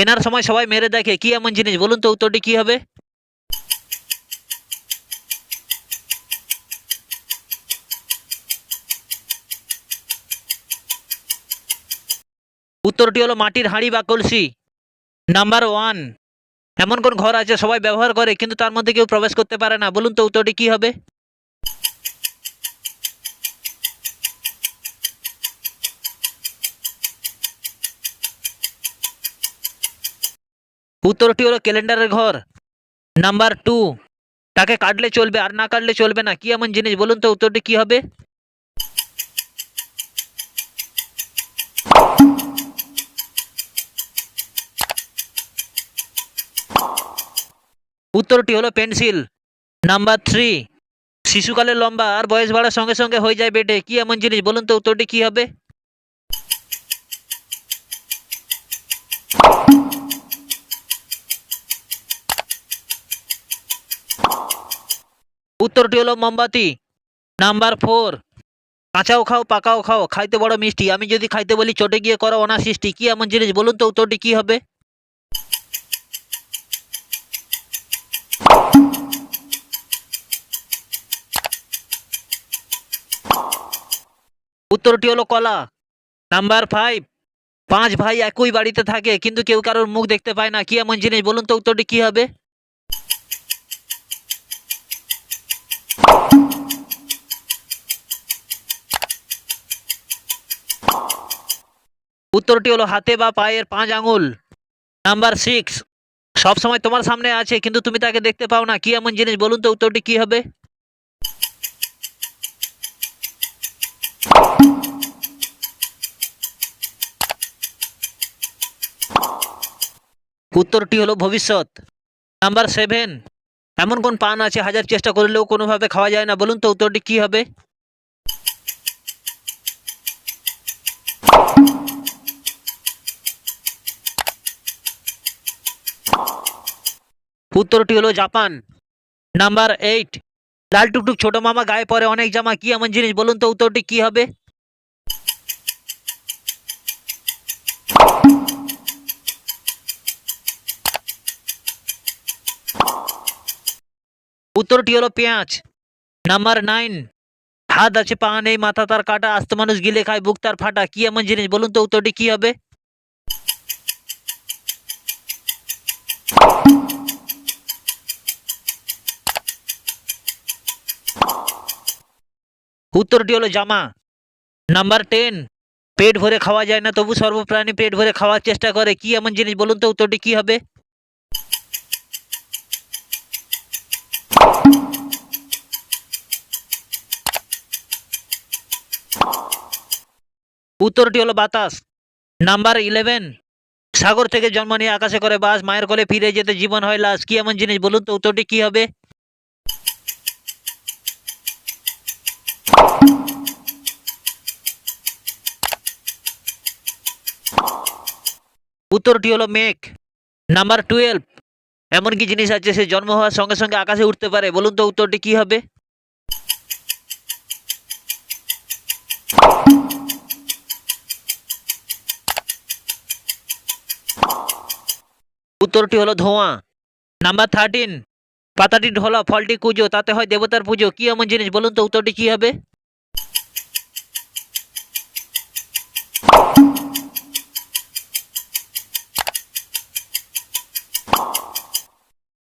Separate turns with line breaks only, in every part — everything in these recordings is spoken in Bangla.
কেনার সময় সবাই মেরে দেখে, কি এমন জিনিস? বলুন তো উত্তরটি কি হবে? উত্তরটি হলো মাটির হাঁড়ি বা কলসি। নাম্বার ওয়ান এমন কোন ঘর আছে সবাই ব্যবহার করে, কিন্তু তার মধ্যে কেউ প্রবেশ করতে পারে না। বলুন তো উত্তরটি কি হবে? উত্তরটি হলো ক্যালেন্ডারের ঘর। নাম্বার টু তাকে কাটলে চলবে আর না কাটলে চলবে না, কি এমন জিনিস? বলুন তো উত্তরটি কি হবে? উত্তরটি হলো পেন্সিল। নাম্বার থ্রি শিশুকালে লম্বা আর বয়স বাড়ার সঙ্গে সঙ্গে হয়ে যায় বেটে, কি এমন জিনিস? বলুন তো উত্তরটি কি হবে? উত্তরটি হলো মোমবাতি। Number four. কাঁচাও খাও, পাকাও খাও, খাইতে বড় মিষ্টি। আমি যদি খাইতে বলি, চটে গিয়ে করো অনাসৃষ্টি। কি এমন জিনিস? বলুন তো উত্তরটি কি হবে? উত্তরটি হলো কলা। Number five. পাঁচ ভাই একই বাড়িতে থাকে, কিন্তু কেউ কারোর মুখ দেখতে পায় না। কি এমন জিনিস? বলুন তো উত্তরটি কি হবে? উত্তরটি হলো হাতে বা পায়ের পাঁচ আঙুল। নাম্বার সিক্স সব সময় তোমার সামনে আছে, কিন্তু তুমি তাকে দেখতে পাও না। কি এমন জিনিস? বলুন তো উত্তরটি কি হবে? উত্তরটি হলো ভবিষ্যৎ। নাম্বার সেভেন এমন কোন পান আছে? হাজার চেষ্টা করলেও কোনোভাবে খাওয়া যায় না। বলুন তো উত্তরটি কি হবে? উত্তরটি হলো জাপান। নাম্বার এইট লাল টুকটুক ছোট মামা গায়ে পরে অনেক জামা, কি এমন জিনিস? বলুন তো উত্তরটি কি হবে? উত্তরটি হলো পেঁয়াজ। নাম্বার নাইন হাত আছে পা নেই, মাথা তার কাটা, আস্ত মানুষ গিলে খায়, বুক তার ফাটা, কি এমন জিনিস? বলুন তো উত্তরটি কি হবে? উত্তরটি হলো জামা। নাম্বার টেন পেট ভরে খাওয়া যায় না, তবু সর্বপ্রাণী পেট ভরে খাওয়ার চেষ্টা করে। কি এমন জিনিস বলুন তো, উত্তরটি কি হবে? উত্তরটি হলো বাতাস। নাম্বার ইলেভেন সাগর থেকে জন্ম নিয়ে আকাশে করে বাস, মায়ের কোলে ফিরে যেতে জীবন হয় লাশ। কি এমন জিনিস বলুন তো, উত্তরটি কি হবে? উত্তরটি হলো মেঘ। নাম্বার টুয়েলভ এমন কি জিনিস আছে সে জন্ম হওয়ার সঙ্গে সঙ্গে আকাশে উঠতে পারে? বলুন তো উত্তরটি কি হবে? উত্তরটি হলো ধোঁয়া। নাম্বার থার্টিন পাতাটি ঢোলা ফলটি কুজো, তাতে হয় দেবতার পুজো। কি এমন জিনিস? বলুন তো উত্তরটি কি হবে?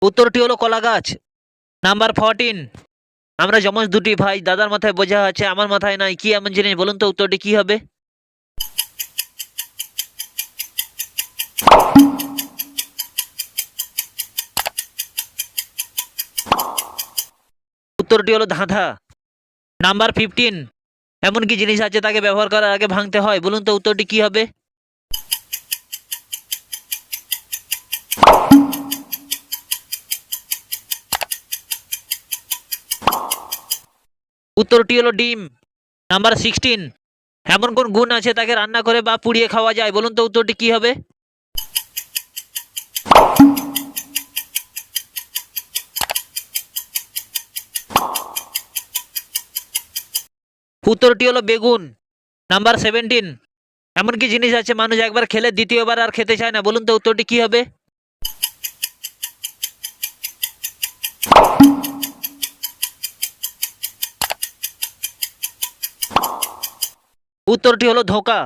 উত্তরটি হলো কলা গাছ নাম্বার ফোরটিন আমরা যমজ দুটি ভাই, দাদার মাথায় বোঝা আছে, আমার মাথায় নাই, কি এমন জিনিস? বলুন তো উত্তরটি কি হবে? উত্তরটি হলো ধাঁধা, নাম্বার ফিফটিন এমন কি জিনিস আছে তাকে ব্যবহার করার আগে ভাঙতে হয়? বলুন তো উত্তরটি কি হবে? উত্তরটি হলো ডিম। Number sixteen. এমন কোন গুণ আছে তাকে রান্না করে বা পুড়িয়ে খাওয়া যায়? বলুন তো উত্তরটি কি হবে? উত্তরটি হলো বেগুন। Number seventeen. এমন কি জিনিস আছে? মানুষ একবার খেলে, দ্বিতীয়বার আর খেতে চায় না। বলুন তো উত্তরটি কি হবে? উত্তরটি হলো ধোকা।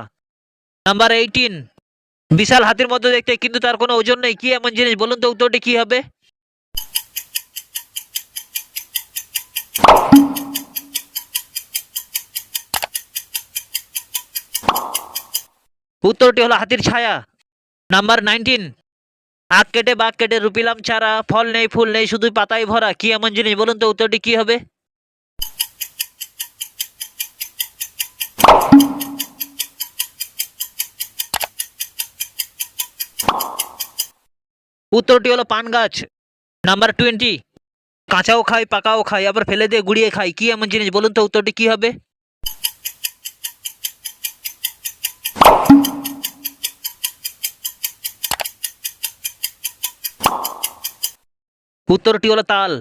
নাম্বার এইটিন বিশাল হাতির মধ্যে দেখতে কিন্তু তার কোনো ওজন নেই। কি এমন জিনিস? বলুন তো উত্তরটি কি হবে? উত্তরটি হলো হাতির ছায়া। নাম্বার নাইনটিন আখ কেটে বাঘ কেটে রুপিলাম চারা ফল নেই, ফুল নেই শুধু পাতাই ভরা। কি এমন জিনিস? বলুন তো উত্তরটি কি হবে? উত্তরটি হলো পান গাছ। নাম্বার টোয়েন্টি কাঁচাও খাই, পাকাও খাই, আবার ফেলে দিয়ে গুড়িয়ে খাই, কি এমন জিনিস? বলুন তো উত্তরটি কি হবে? উত্তরটি হলো তাল।